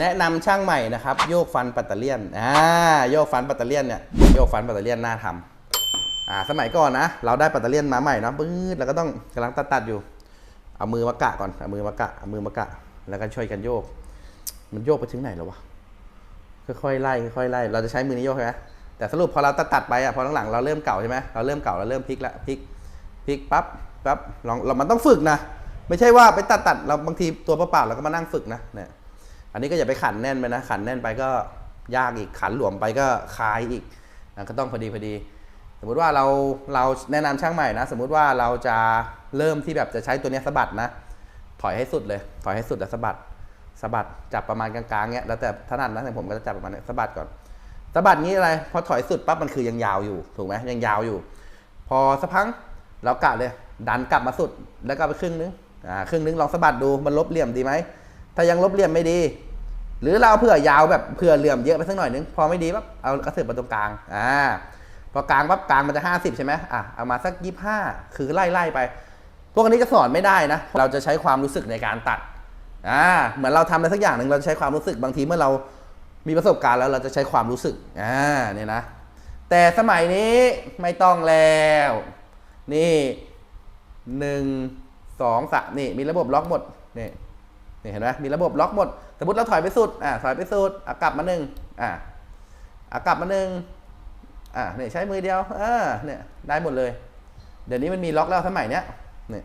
แนะนำช่างใหม่นะครับโยกฟันปัตเตอร์เลียนอ่าโยกฟันปัตเตอร์เลียนเนี่ยโยกฟันปัตเตอร์เลียนน่าทำอ่าสมัยก่อนนะเราได้ปัตเตอร์เลียนมาใหม่นะปื๊ดแล้วก็ต้องกำลังตัดตัดๆอยู่ เอามือมากะก่อนเอามือมากะเอามือมากะ แล้วก็ช่วยกันโยก มันโยกไปถึงไหนแล้ววะค่อยๆไล่ค่อยๆไล่เราจะใช้มือนี้โยกใช่ไหมแต่สรุปพอเราตัดตัดๆไปอะพอหลังๆเราเริ่มเก่าใช่ไหมเราเริ่มเก่าเราเริ่มพลิกละพลิกพลิกปั๊บปั๊บลองเรามันต้องฝึกนะ ไม่ใช่ว่าไปตัดตัดๆเราบางทีตัวเปล่าๆเราก็มานั่งฝึกนะเนี่ย อันนี้ก็อย่าไปขันแน่นไปนะ ขันแน่นไปก็ยากอีกขันหลวมไปก็คายอีกนะก็ต้องพอดีพอดี สมมุติว่าเราเราแนะนำช่างใหม่นะ สมมุติว่าเราจะเริ่มที่แบบจะใช้ตัวนี้สะบัดนะถอยให้สุดเลย ถอยให้สุดแล้วสะบัดสะบัดจับประมาณกลางๆเนี้ยแล้วแต่ถนัดนะแต่ผมก็จะจับประมาณนี้สะบัดก่อนสะบัดงี้อะไรพอถอยสุดปั๊บมันคือยังยาวอยู่ถูกไหมยังยาวอยู่ พอสักพักเรากะเลย ดันกลับมาสุดแล้วก็ไปครึ่งนึงอ่าครึ่งนึงลองสะบัดดูมันลบเหลี่ยมดีไหมถ้ายังลบเหลี่ยมไม่ดี หรือเราเผื่อยาวแบบเผื่อเหลี่ยมเยอะไปสักหน่อยนึง พอไม่ดีปั๊บเอากระเถิบมาตรงกลางอ่าพอกลางปั๊บกลางมันจะ 50 ใช่ไหมอะเอามาสัก 25 คือไล่ไล่ไป พวกนี้จะสอนไม่ได้นะ เราจะใช้ความรู้สึกในการตัดอ่าเหมือนเราทำอะไรสักอย่างหนึ่งเราใช้ความรู้สึกบางทีเมื่อเรามีประสบการณ์แล้วเราจะใช้ความรู้สึกอ่าเนี่ยนะ แต่สมัยนี้ไม่ต้องแล้ว นี่หนึ่งสองสามนี่มีระบบล็อกหมดนี่ นี่เห็นไหมมีระบบล็อกหมด สมมติเราถอยไปสุด อ่า ถอยไปสุดอะกลับมาหนึ่งอ่าอะกลับมาหนึ่งอ่าเนี่ยใช้มือเดียวอ่าเนี่ย ได้หมดเลย เดี๋ยวนี้มันมีล็อกแล้วสมัยเนี้ยเนี่ย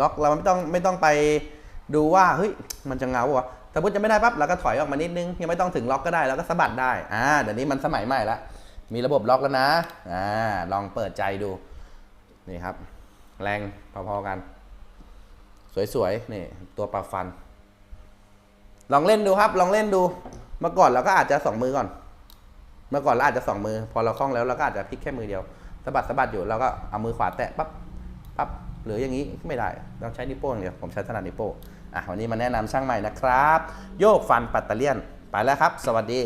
ล็อกเราไม่ต้องไม่ต้องไปดูว่า เฮ้ย มันจะเงาวะสมมติจะไม่ได้ปั๊บเราก็ถอยออกมานิดนึง ยังไม่ต้องถึงล็อกก็ได้แล้วก็สะบัดได้ อ่า เดี๋ยวนี้มันสมัยใหม่ละ มีระบบล็อกแล้วนะ อ่า ลองเปิดใจดู นี่ครับ แรงพอๆกัน สวยๆนี่ตัวปรับฟัน ลองเล่นดูครับ ลองเล่นดูเมื่อก่อนเราก็อาจจะสองมือก่อน เมื่อก่อนเราอาจจะสองมือ พอเราคล่องแล้วเราก็อาจจะพลิกแค่มือเดียวสะบัดสะบัดอยู่เราก็เอามือขวาแตะปั๊บปั๊บหรืออย่างนี้ไม่ได้ต้องใช้นิ้วโป้งเดียวผมใช้ถนัดนิ้วโป้งอะวันนี้มาแนะนำช่างใหม่นะครับ โยกฟันปัตเตอร์เลียนไปแล้วครับ สวัสดี